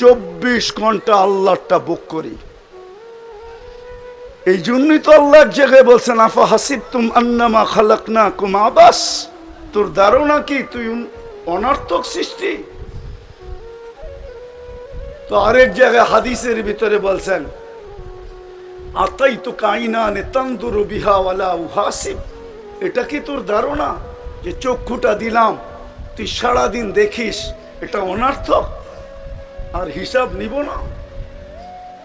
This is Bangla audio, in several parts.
চব্বিশ ঘণ্টা আল্লাহটা বুক করি। এই জন্যই তো আল্লাহ এক জায়গায় বলছেন, আফা হাসিব তুম আন্নামা খালাক না কুম আবাস? তোর ধারণা কি? তুই অনার্থক সৃষ্টি? তো আরেক জায়গায় হাদিসের ভিতরে বলছেন আতাই তো কাইনা নে তন্দুরু বিহাওয়ালা উহাসিব? এটা কি তোর ধারণা? যে চক্ষুটা দিলাম, তুই সারাদিন দেখিস, এটা অনার্থক? আর হিসাব নিব না।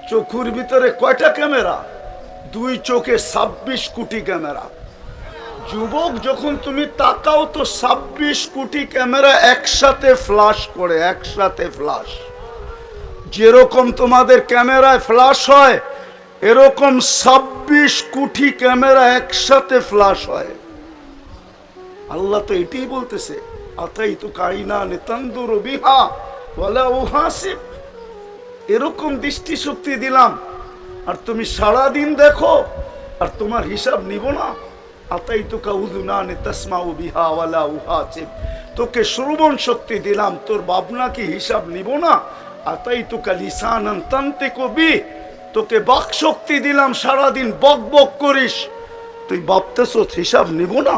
চোখুর ভিতরে কয়টা ক্যামেরা? দুই চোখে ছাব্বিশ কোটি ক্যামেরা। যুবক, যখন তুমি তাকাও তো ছাব্বিশ কোটি ক্যামেরা একসাথে ফ্লাশ করে, একসাথে ফ্লাশ যেরকম তোমাদের ক্যামেরায় ফ্লাশ হয়, এরকম ছাব্বিশ কোটি ক্যামেরা একসাথে ফ্লাশ হয়। আল্লাহ তো এটাই বলতেছে আতাই তো কাইনা নেতান্দুর বিহা। বলা ও হাসিব, এরকম দৃষ্টিশক্তি দিলাম। আর তুমি সারা দিন দেখো, আর তোমার হিসাব নিব না। আতাই তো তোকে শ্রবণ শক্তি দিলাম, তোর বাবনা কি হিসাব নিব না? আতাই তো কালিসানান তান্তে কবি তোকে বাক শক্তি দিলাম, সারাদিন বক বক করিস। তুই ভাবতেছ হিসাব নিব না?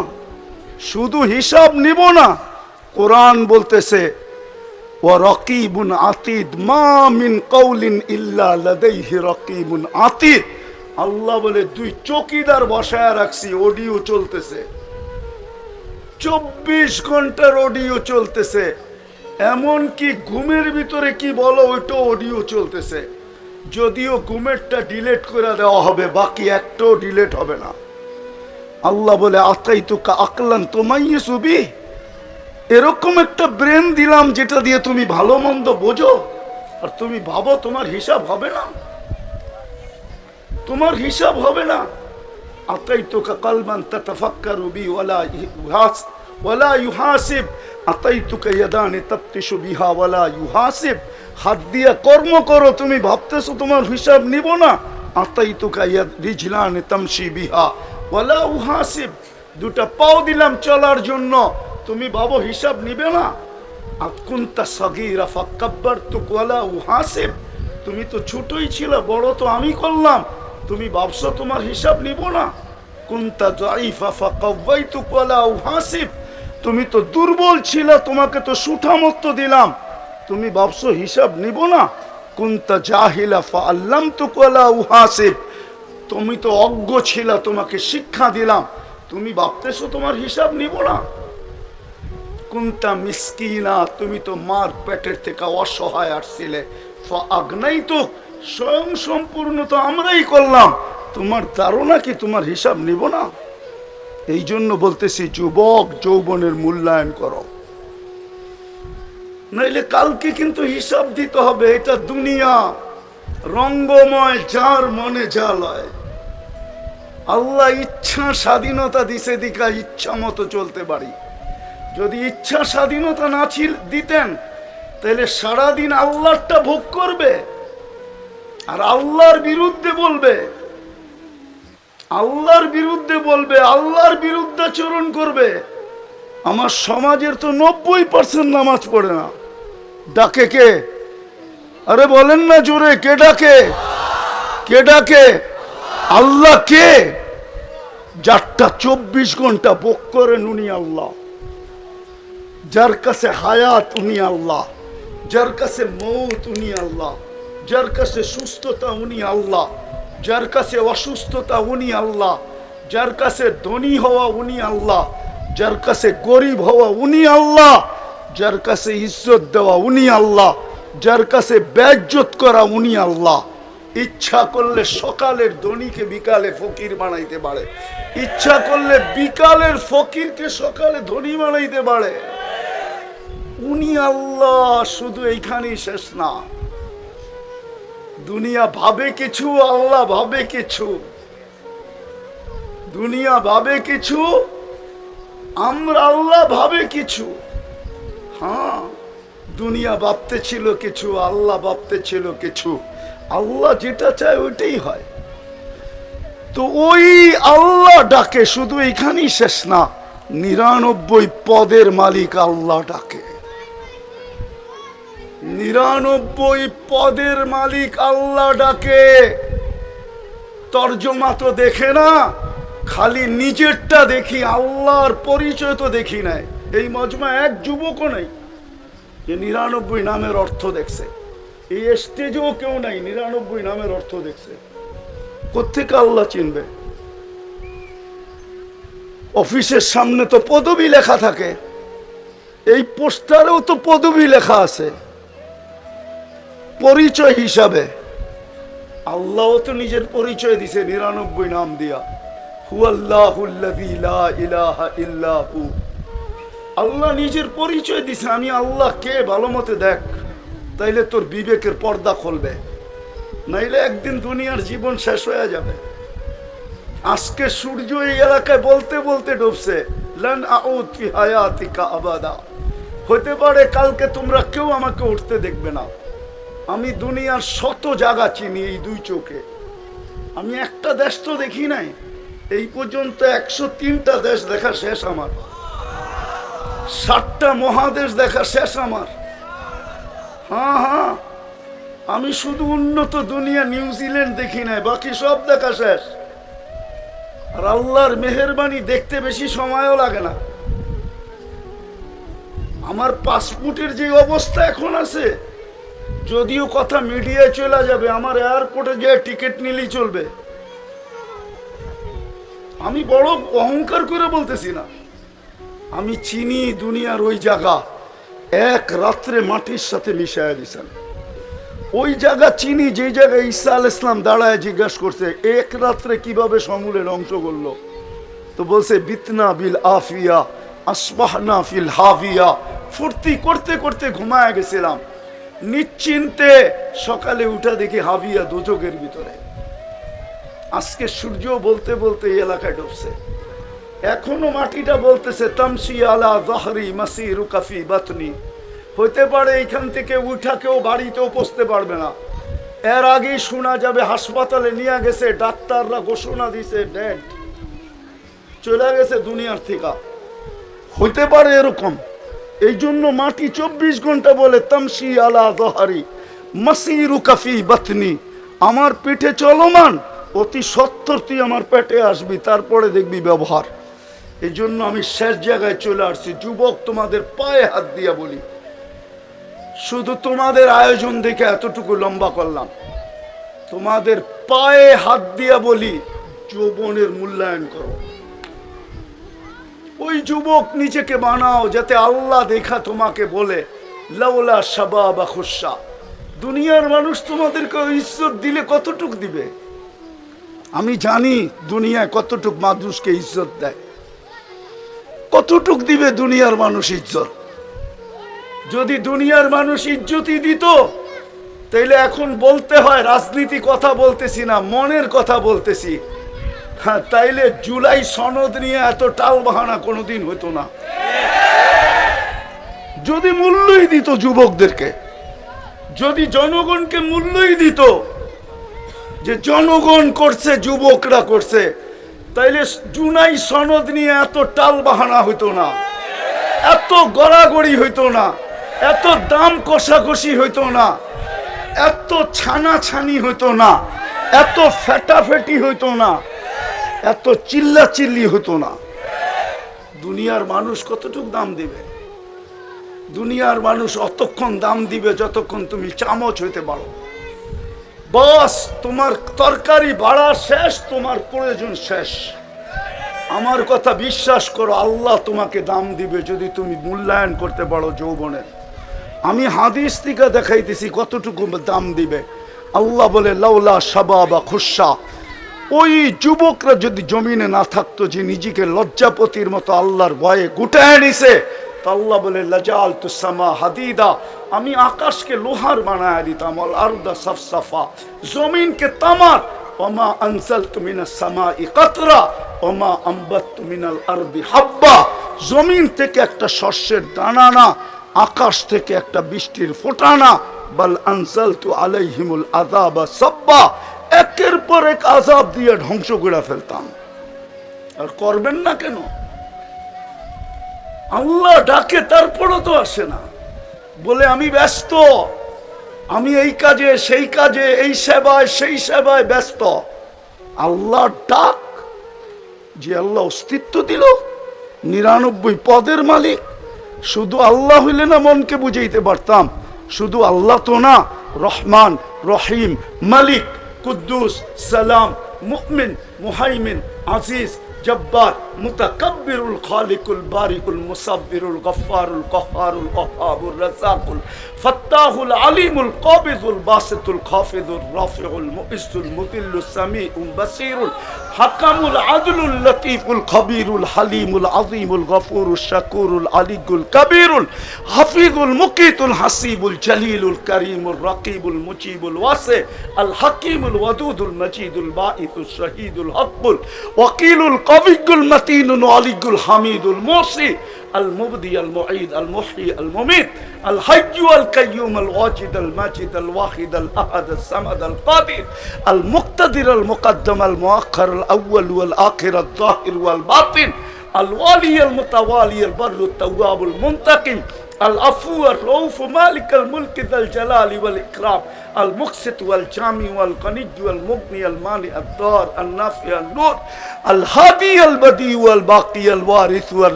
শুধু হিসাব নিব না, কোরআন বলতেছে রকিবুন আতিদ, মা মিন কৌলিন ইল্লা লাদাইহি রকিবুন আতিদ। আল্লাহ বলে, দুই চকিদার বসায় রাখছি অডিও চলতেছে। চব্বিশ ঘণ্টার অডিও চলতেছে। এমন কি ঘুমের ভিতরে কি বলো ওইটা অডিও চলতেছে। যদিও ঘুমেরটা ডিলেট করে দেওয়া হবে, বাকি একটাও ডিলেট হবে না। আল্লাহ বলে আতাই তো আকলান তোমাই সুবি এরকম একটা ব্রেন দিলাম যেটা দিয়ে তুমি ভালো মন্দ বোঝো, আর তুমি ভাবো তোমার হিসাব হবে না। তোমার হিসাব হবে না। আতাই তোকা কালমান তাতাফাক্কারু বি ওয়ালা ইহাস ওয়ালা ইউহাসিব। আতাই তোকা ইয়াদানি তাফতিশু বিহা ওয়ালা ইউহাসিব। হাত দিয়া কর্ম করো, তুমি ভাবতেছো তোমার হিসাব নিব না। আতাই তোকা ইয়াদ রিজলানি তামশি বিহা ওয়ালা উহাসিব। দুটা পাও দিলাম চলার জন্য। তুমি বাবু হিসাব নিবে না। আকুন্তা সগিরা ফাক্কাব্বার তো কোয়ালা উহাসিব। তুমি তো ছোটই ছিল, বড় তো আমি করলাম। তুমি ভাবছ তোমার হিসাব নিব না। কুন্তা জাইফা ফাকাওয়াইতু কোয়ালা উহাসিব। তুমি তো দুর্বল ছিল, তোমাকে তো সুঠামত্ত দিলাম। তুমি ভাবছ হিসাব নিব না। কুন্তা জাহিলা ফা আল্লাম তো কোয়ালা উহাসিব। তুমি তো অজ্ঞ ছিল, তোমাকে শিক্ষা দিলাম। তুমি ভাবতেছো তোমার হিসাব নিব না। কুন্তা মিসকিনা, তুমি তো মার পেটের থেকে অসহায় আসছিলে। আগ্নাই তো স্বয়ং সম্পূর্ণ তো আমরাই করলাম। তোমার ধারণা কি তোমার হিসাব নিব না? এই জন্য বলতেছি, যুবক যৌবনের মূল্যায়ন করো। নইলে কালকে কিন্তু হিসাব দিতে হবে, এটা দুনিয়া। রঙ্গময় যার মনে যা লয়। আল্লাহ ইচ্ছা স্বাধীনতা দিছে, দিকা ইচ্ছা মতো চলতে পারি। যদি ইচ্ছা স্বাধীনতা না ছিল দিতেন, তাহলে সারাদিন আল্লাহটা ভোগ করবে আর আল্লাহর বিরুদ্ধে বলবে। আল্লাহর বিরুদ্ধে বলবে, আল্লাহর বিরুদ্ধাচরণ করবে। আমার সমাজের তো নব্বই পার্সেন্ট নামাজ পড়ে না। ডাকে কে? আরে বলেন না জোরে, কে ডাকে? কে ডাকে? আল্লাহ কে? যারটা চব্বিশ ঘণ্টা বক করেন উনি আল্লাহ। যার কাছে হায়াত উনি আল্লাহ, যার কাছে মৌত উনি আল্লাহ, যার কাছে সুস্থতা উনি আল্লাহ, যার কাছে অসুস্থতা উনি আল্লাহ, যার কাছে ধনী হওয়া উনি আল্লাহ, যার কাছে গরিব হওয়া উনি আল্লাহ, যার কাছে ইজ্জত দেওয়া উনি আল্লাহ, যার কাছে ব্যাজ্জত করা উনি আল্লাহ। ইচ্ছা করলে সকালের ধনীকে বিকালে ফকির বানাইতে পারে। ইচ্ছা করলে বিকালের ফকিরকে সকালে ধনী বানাইতে পারে। উনি আল্লাহ, শুধু এইখানেই শেষ না। দুনিয়া ভাবে কিছু, আল্লাহ ভাবে কিছু। দুনিয়া ভাবে কিছু, আমরা আল্লাহ ভাবে কিছু। হ্যাঁ দুনিয়া ভাবতে ছিল কিছু, আল্লাহ ভাবতে ছিল কিছু। আল্লাহ যেটা চায় ওইটাই হয়। তো ওই আল্লাহ ডাকে, শুধু এখানেই শেষ না, নিরানব্বই পদের মালিক আল্লাহ ডাকে। নিরানব্বই পদের মালিক আল্লাহ ডাকে। তর্জমা তো দেখে না, খালি নিজেরটা দেখি, আল্লাহর পরিচয় তো দেখি নাই। এই মজমা এক যুবকও নেই, যে নিরানব্বই নামের অর্থ দেখছে। এই স্টেজেও কেউ নাই, নিরানব্বই নামের অর্থ দেখছে। কোথেকে আল্লাহ চিনবে? অফিসের সামনে তো পদবি লেখা থাকে, এই পোস্টারেও তো পদবি লেখা আছে। পরিচয় হিসাবে। আল্লাহ তো নিজের পরিচয় দিছে, নিরানব্বই নাম দিয়া। আল্লাহ নিজের পরিচয় দিছে, আমি আল্লাহ কে ভালো মতে দেখ, তাইলে তোর বিবেকের পর্দা খুলবে। নাইলে একদিন দুনিয়ার জীবন শেষ হয়ে যাবে। আজকে সূর্য এই এলাকায় বলতে বলতে ডুবছে, লান আউদ ফি হায়াতিকা আবাদা। হতে পারে কালকে তোমরা কেউ আমাকে উঠতে দেখবে না। আমি দুনিয়ার শত জায়গা চিনি এই দুই চোখে। আমি একটা দেশ তো দেখি নাই। এই পর্যন্ত একশো তিনটা দেশ দেখা শেষ আমার। ষাটটা মহাদেশ দেখা শেষ আমার। হ্যাঁ হ্যাঁ। আমি শুধু উন্নত দুনিয়া নিউজিল্যান্ড দেখি নাই, বাকি সব দেখা শেষ। আর আল্লাহর মেহরবানি দেখতে বেশি সময়ও লাগে না। আমার পাসপোর্টের যে অবস্থা এখন আছে যদিও কথা মিডিয়ায় চলে যাবে, আমার এয়ারপোর্টে যে টিকিট নিলেই চলবে। আমি বড় অহংকার করে বলতেছি না। আমি চিনি দুনিয়ার ওই জায়গা, এক রাত্রে মাটির সাথে মিশাইয়া দিছেন। ওই জায়গা চিনি যে জায়গায় ঈসা আল ইসলাম দাঁড়ায় জিজ্ঞাসা করছে, এক রাত্রে কীভাবে সমূলে অংশ করল? তো বলছে, বিতনা বিল আফিয়া, আসবাহনা ফিল হাভিয়া ফুর্তি করতে করতে ঘুমায় গেছিলাম। নিশ্চিন্তে সকালে উঠা দেখি হাভিয়া দুচোখের ভিতরে। আজকে সূর্য বলতে বলতে এই এলাকায় ডুবছে এখনও মাটিটা বলতেছে, তামসি আলা জাহরি মাসি রুকাফি বাতনি। হইতে পারে এইখান থেকে উঠা কেউ বাড়িতেও পৌঁছতে পারবে না। এর আগেই শোনা যাবে, হাসপাতালে নিয়ে গেছে, ডাক্তাররা ঘোষণা দিছে ডেড। চলে গেছে দুনিয়ার থেকে। হইতে পারে এরকম। এই জন্য মাটি চব্বিশ ঘণ্টা বলে তামসি আলা দহারি মাসিরু কাফি বাতনি। আমার পেটে চলমান। অতি সত্তর তুই আমার পেটে আসবি, তারপরে দেখবি ব্যবহার। এই জন্য আমি শেষ জায়গায় চলে আসছি। যুবক তোমাদের পায়ে হাত দিয়া বলি। শুধু তোমাদের আয়োজন দেখে এতটুকু লম্বা করলাম। তোমাদের পায়ে হাত দিয়া বলি, যৌবনের মূল্যায়ন করো। ওই যুবক নিজেকে বানাও যাতে আল্লাহ দেখা তোমাকে বলে, লাউলা সাবা বা খুশা। দুনিয়ার মানুষ তোমাদেরকে ইজ্জত দিলে কতটুক দিবে? আমি জানি দুনিয়ায় কতটুক মানুষকে ইজ্জত দেয়। কতটুক দিবে দুনিয়ার মানুষ ইজ্জত? যদি দুনিয়ার মানুষ ইজ্জতই দিত, তাইলে এখন বলতে হয়, রাজনীতি কথা বলতেছি না, মনের কথা বলতেছি। হ্যাঁ তাইলে জুলাই সনদ নিয়ে এত টাল বাহানা কোনোদিন হতো না। যদি মূল্যই দিত যুবকদেরকে, যদি জনগণকে মূল্যই দিত যে জনগণ করছে, যুবকরা করছে, তাইলে জুনাই সনদ নিয়ে এত টাল বাহানা হইতো না। এত গড়াগড়ি হইতো না। এত দাম কষাকষি হইতো না। এত ছানাছানি হইতো না। এত ফেটাফেটি হইতো না। এত চিল্লা চিল্লি হতো না। দুনিয়ার মানুষ কতটুক দাম দিবে? দুনিয়ার মানুষ অতক্ষণ দাম দিবে যতক্ষণ তুমি চামচ হইতে পারো। বস, তোমার তরকারি বাড়া শেষ, তোমার প্রয়োজন শেষ। আমার কথা বিশ্বাস করো, আল্লাহ তোমাকে দাম দিবে যদি তুমি মূল্যায়ন করতে পারো যৌবনের আমি হাদিস থেকে দেখাইতেছি কতটুকু দাম দিবে। আল্লাহ বলে, লাউলা সাবা বা খুশা। ওই যুবকরা যদি জমিনে না থাকতো, যে নিজেকে লজ্জাপতির মতো আল্লাহর ভয়ে গুটায় নিছে আল্লাহ বলে লাজাল তুসামা হাদিদা, আমি আকাশকে লোহার বানায় দিতাম আল আরদা সফসফা, জমিনকে তামার, ওমা আনসাল তুমিনা সামা ই কাতরা, ওমা আম্বাত তুমিনাল আরদি হাব্বা, জমিন থেকে একটা শস্যের দানা না আকাশ থেকে একটা বৃষ্টির ফোটানা বাল আনসাল তু আলাইহিমুল আযাবা সাব্বা, একের পর এক আজাব দিয়ে ধ্বংস করে ফেলতাম। আর করবেন না কেন? আল্লাহ ডাকে, তারপরও তো আসে না। বলে, আমি ব্যস্ত। আমি এই কাজে, সেই কাজে, এই সেবায়, সেই সেবায় ব্যস্ত। আল্লাহ ডাক, যে আল্লাহ অস্তিত্ব দিল, নিরানব্বই পদের মালিক। শুধু আল্লাহ হইলে না মনকে বুঝাইতে পারতাম। শুধু আল্লাহ তো না, রহমান, রহিম, মালিক। কুদ্দুস সালাম মুমিন মুহাইমিন আজিজ জব্বার। মুতাকাব্বিরুল খালিকুল বারিকুল মুসাব্বিরুল গফফারুল কহ্হারুল ওয়াহাবুর রাজ্জাকুল ফাত্তাহুল আলিমুল কাবিজুল বাসিতুল খাফিজুল রাফিউল মুইসুল মুদিল্লুস সামিউল বাসিরুল হাকামুল আদলুল লতিফুল খবিরুল হালিমুল আজিমুল গফুরুল শাকুরুল আলিগুল কবিরুল হাফিজুল মুকিতুল হাসিবুল জলিলুল করিমুল রকিবুল মুজিবুল ওয়াসি আল হাকিমুল ওয়াদুদুল মজিদুল বাঈতুল শহীদুল হকুল ওয়াকিলুল কবিগুল মতিনুন আলিগুল হামিদুল মোসি আল মুবদি, আল মুঈদ, আল মুহি আল মুমিত, আল হাইয়্যু, আল কাইয়্যুম, আল ওয়াজিদ, আল মাজিদ, আল ওয়াহিদ, আল আহাদ, আল সামাদ, আল কাদির, আল মুক্তাদির, আল মুকদ্দম, আল মুআখখার, আল আউয়াল, ওয়াল আখির, আল যাহির ওয়াল বাতিন, আল ওয়ালি, আল মুতাওয়ালি, আল বাররু তাওয়াবুল মুনতাকিম আল আফু আর রৌফ মালিক আল মুলকিদ আল জালাল ওয়াল ইকরাম আল মুকসিত ওয়াল জামি ওয়াল কনিজ ওয়াল মুগনি আল মানি আল দর আল নাফি আল নূর আল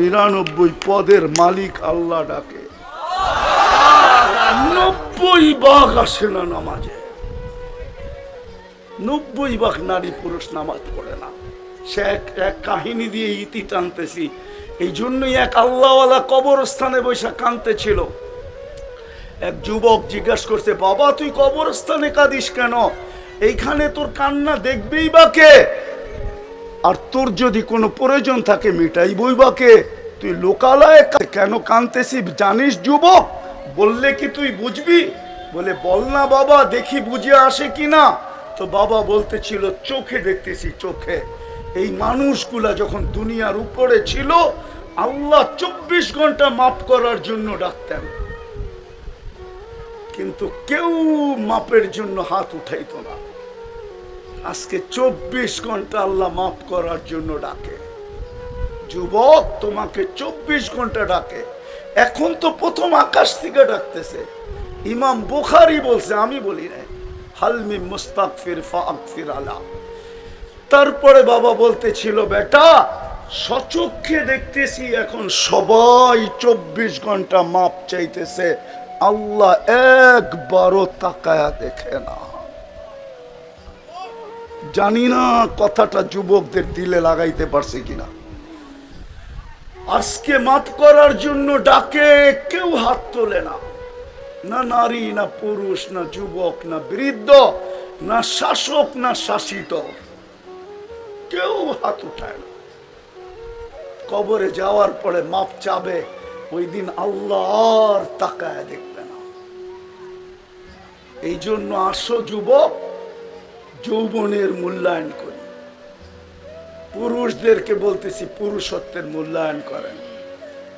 নিরানব্বই পদের মালিক আল্লাহ ডাকে নব্বই বাঘ আসে না নামাজে নব্বই বাঘ নারী পুরুষ নামাজ পড়ে না সে এক কাহিনী দিয়ে ইতি টানতেছি এই জন্যই এক আল্লাহওয়ালা কবরস্থানে বৈশা কানতে ছিল এক যুবক জিজ্ঞাসা করছে, বাবা, তুই কবরস্থানে কাঁদিস কেন? এইখানে তোর কান্না দেখবেই বা কে? আর তোর যদি কোনো প্রয়োজন থাকে, মিটাইবই বা কে? তুই লোকালয়ে কেন কানতেছি জানিস যুবক? বললে কি তুই বুঝবি? বলে, বল না বাবা, দেখি বুঝে আসে কি না তো বাবা বলতেছিল, চোখে দেখতেছি, চোখে। এই মানুষগুলা যখন দুনিয়ার উপরে ছিল, আল্লাহ চব্বিশ ঘণ্টা মাপ করার জন্য ডাকতেন। কিন্তু কেউ মাপের জন্য হাত উঠাইতো না। আজকে চব্বিশ ঘণ্টা আল্লাহ মাফ করার জন্য ডাকে। যুবক তোমাকে চব্বিশ ঘণ্টা ডাকে। এখন তো প্রথম আকাশ থেকে ডাকতেছে। ইমাম বুখারি বলছে, আমি বলি না হালমি মুস্তাকফির ফির আলা। তারপরে বাবা বলতেছিল, বেটা সচক্ষে দেখতেছি এখন সবাই চব্বিশ ঘণ্টা মাপ চাইতেছে। আল্লাহ একবারও তাকায়া দেখে না। জানি না কথাটা যুবকদের দিলে লাগাইতে পারছে কিনা। আজকে মাফ করার জন্য ডাকে কেউ হাত তোলে না। না নারী, না পুরুষ, না যুবক, না বৃদ্ধ, না শাসক, না শাসিত। কেউ হাত উঠায় না। কবরে যাওয়ার পরে মাপ চাবে, ওই দিন আল্লাহ আর তাকায় দেখবে না। এই জন্য আসো যুবক, যৌবনের মূল্যায়ন করি। পুরুষদেরকে বলতেছি, পুরুষত্বের মূল্যায়ন করেন।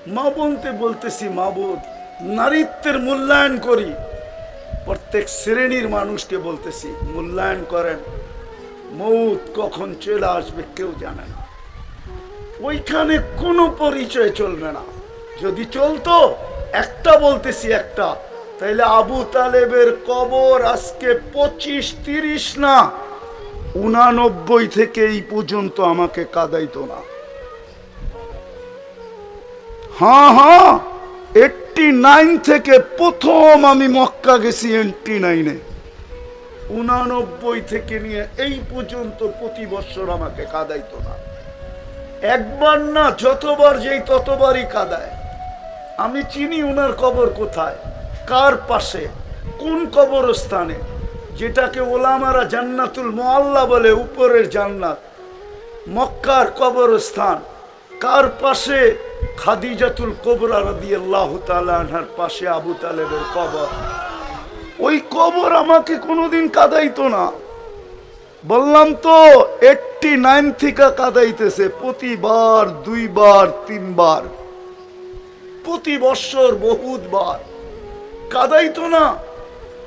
মা বলতে বলতেছি, মা বোধ নারীত্বের মূল্যায়ন করি। প্রত্যেক শ্রেণির মানুষকে বলতেছি, মূল্যায়ন করেন। মৌত কখন চলে আসবে কেউ জানে না। ওইখানে কোনো পরিচয় চলবে না। যদি চলতো, একটা বলতেছি একটা, তাইলে আবু তালেবের কবর আজকে পঁচিশ তিরিশ না, উনানব্বই থেকে এই পর্যন্ত আমাকে কাদাইতো না। হ্যাঁ হ্যাঁ এইটটি নাইন থেকে প্রথম আমি মক্কা গেছি এইটটি নাইনে। উনানব্বই থেকে নিয়ে এই পর্যন্ত প্রতি বছর আমাকে কাদাইতো না। একবার না, যতবার যেই ততবারই কাদায়। আমি চিনি উনার কবর কোথায়, কার পাশে, কোন কবরস্থানে, যেটাকে ওলামারা জান্নাতুল মোয়াল্লা বলে, উপরের জান্নাত, মক্কার কবরস্থান, কার পাশে, খাদিজাতুল কোবরা রাদি আল্লাহ আনহার পাশে আবু তালেবের কবর। ওই কবর আমাকে কোনোদিন কাদাইতো না। বললাম তো এইটটি নাইন থেকে কাদাইতেছে, প্রতিবার, দুইবার, তিনবার। প্রতি বৎসর বহুতবার। কাদাইতো না।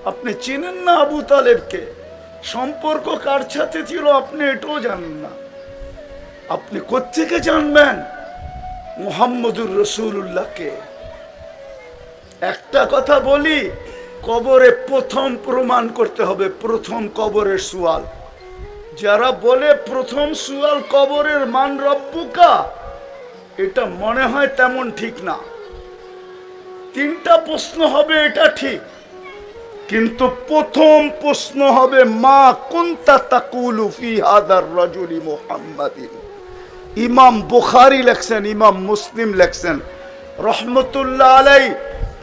আপনি চেনেন না আবু তালেবকে? সম্পর্ক কার সাথে ছিল আপনি এটাও জানেন না। আপনি কোত্থেকে জানবেন? মোহাম্মদুর রসুল্লাহকে একটা কথা বলি কবরে প্রথম প্রমাণ করতে হবে, প্রথম কবরের সুয়াল। যারা বলে প্রথম সুয়াল কবরের মান রব্বুকা, এটা মনে হয় তেমন ঠিক না। তিনটা প্রশ্ন হবে, এটা ঠিক। কিন্তু প্রথম প্রশ্ন হবে, মা কুন্তা তাকুলু ফি হাদার রাজুলি মুহাম্মাদিন। ইমাম বুখারী লেখছেন, ইমাম মুসলিম লেখছেন। রহমতুল্লাহ আলাই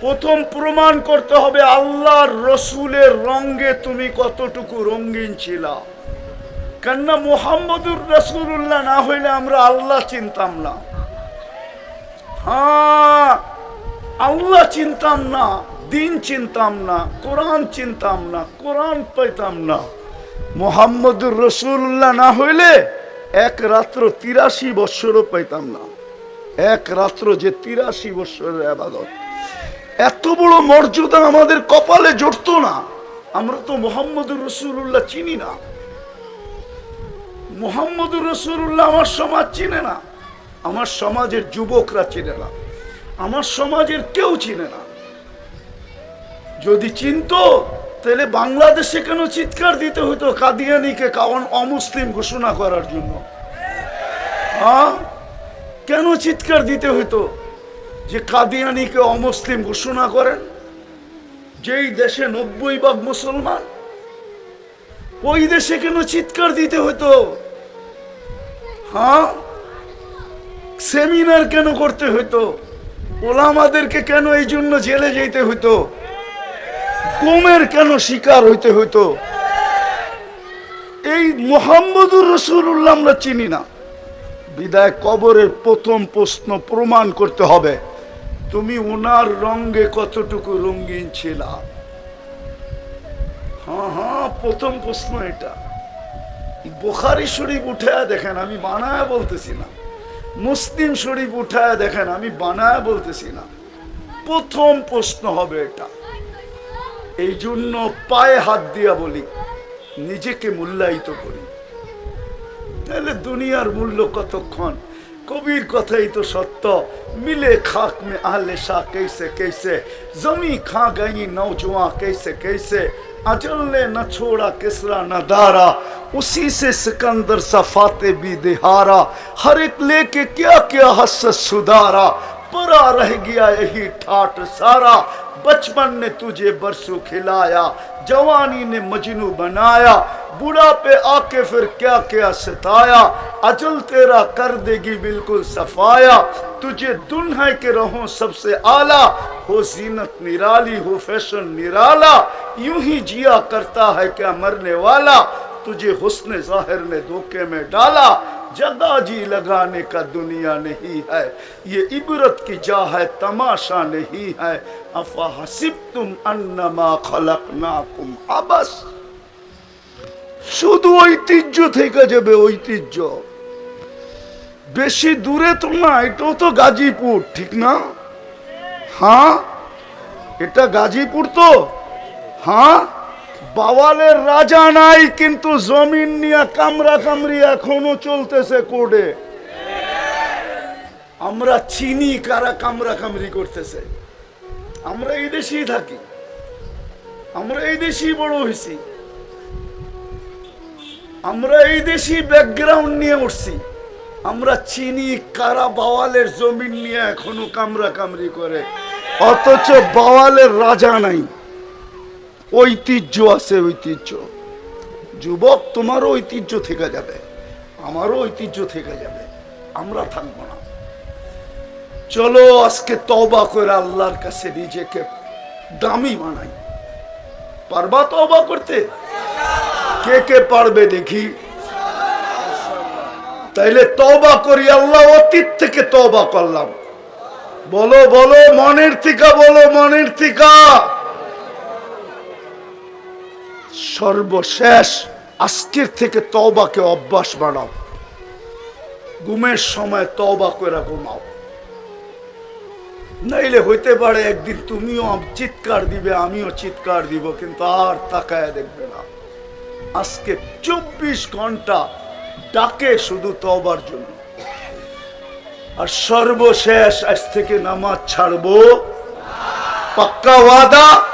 প্রথম প্রমাণ করতে হবে, আল্লাহর রসুলের রঙ্গে তুমি কতটুকু রঙ্গিন ছিলা। কেননা মোহাম্মদুর রসুল্লাহ না হইলে আমরা আল্লাহ চিনতাম না। হ্যাঁ আল্লাহ চিনতাম না, দিন চিনতাম না, কোরআন চিনতাম না, কোরআন পাইতাম না। মোহাম্মদুর রসুল্লাহ না হইলে এক রাত্র তিরাশি বৎসরও পাইতাম না। এক রাত্র যে তিরাশি বৎসরের আবাদত। এত বড় মর্যাদা আমাদের কপালে জড়তো না। আমরা তো মোহাম্মদুর রসুল্লাহ চিনি না। মোহাম্মদুর রসুল্লাহ আমার সমাজ চিনে না। আমার সমাজের যুবকরা চিনে না। আমার সমাজের কেউ চিনে না। যদি চিনত, তাহলে বাংলাদেশে কেন চিৎকার দিতে হতো কাদিয়ানিকে কারণ অমুসলিম ঘোষণা করার জন্য? কেন চিৎকার দিতে হতো? যে কাদিয়ানিকে অমুসলিম ঘোষণা করেন, যেই দেশে নব্বই ভাগ মুসলমান, ওই দেশে কেন চিৎকার দিতে হতো? হ্যাঁ? সেমিনার কেন করতে হতো? ওলামাদেরকে কেন এই জন্য জেলে যেতে হতো? গুমের কেন শিকার হইতে হইতো এই মোহাম্মদুর রসুল্লাহ আমরা চিনি না। বিদায় কবরের প্রথম প্রশ্ন প্রমাণ করতে হবে। তুমি ওনার রঙ্গে কতটুকু রঙিন ছিলা? হ্যাঁ হ্যাঁ প্রথম প্রশ্ন এটা। বোখারি শরীফ উঠায় দেখেন, আমি বানায় বলতেছি না। মুসলিম শরীফ উঠায় দেখেন, আমি বানায় বলতেছি না। প্রথম প্রশ্ন হবে এটা। এই জন্য পায়ে হাত দিয়া বলি, নিজেকে মূল্যায়িত করি। তাহলে দুনিয়ার মূল্য কতক্ষণ? কবির কথাই তো সত্য মিলে খাক में आहले शाह कैसे कैसे जमी खा गई नौजवान कैसे कैसे अजल ने न छोड़ा किसरा न दारा उसी से सिकंदर सफाते भी दिहारा हर एक लेके क्या क्या हस सुधारा परा रह गया यही ठाट सारा बचपन ने तुझे बरसों खिलाया, जवानी ने मजनू बनाया बुढ़ापे आके फिर क्या क्या सताया, अजल तेरा कर देगी बिल्कुल सफाया, तुझे दुल्हा के रहो सबसे आला, हो जीनत निराली, हो फ़ैशन निराला, यूँ ही जिया करता है क्या मरने वाला, तुझे हुस्न ज़ाहिर ने धोखे में डाला जगह जी लगाने का दुनिया नहीं है ये इबरत की जा है तमाशा नहीं है अफा हसिब तुम अन्नमा खलकनाकुम अबस শুধু ঐতিহ্য থেকে যাবে ঐতিহ্য বেশি দূরে তো না এটাও তো গাজীপুর ঠিক না হ্যাঁ এটা গাজীপুর তো হ্যাঁ বাওয়ালের রাজা নাই, কিন্তু জমিন নিয়ে কামরা কামরি এখনও চলতেছে কোর্টে। আমরা চিনি কারা কামরা কামরি করতেছে। আমরা এই দেশেই থাকি। আমরা এই দেশেই বড় হয়েছি। আমরা এই দেশি ব্যাকগ্রাউন্ড নিয়ে উঠছি আমরা চিনি কারা বাওয়ালের জমিন নিয়ে এখনও কামরা কামরি করে। অথচ বাওয়ালের রাজা নাই। ঐতিহ্য আছে, ঐতিহ্য। যুবক, তোমারও ঐতিহ্য থেকে যাবে। আমারও ঐতিহ্য থেকে যাবে। আমরা থাকব না। চলো আজকে তবা করে আল্লাহর কাছে নিজেকে দামি বানাই। পারবা তবা করতে? কে কে পারবে দেখি। তাইলে তবা করি আল্লাহ, অতীত থেকে তবা করলাম। বলো বলো, মনের থিকা, বলো, মনের থিকা। সর্বশেষ আজকের থেকে তবাকে অভ্যাস বানাও। ঘুমের সময় তবা করে ঘুমাও। নাইলে হইতে পারে একদিন তুমিও চিৎকার দিবে, আমিও চিৎকার দিব, কিন্তু আর তাকায় দেখবে না। আজকে চব্বিশ ঘণ্টা ডাকে শুধু তবার জন্য। আর সর্বশেষ আজ থেকে নামাজ ছাড়বো। পাক্কা ওয়াদা?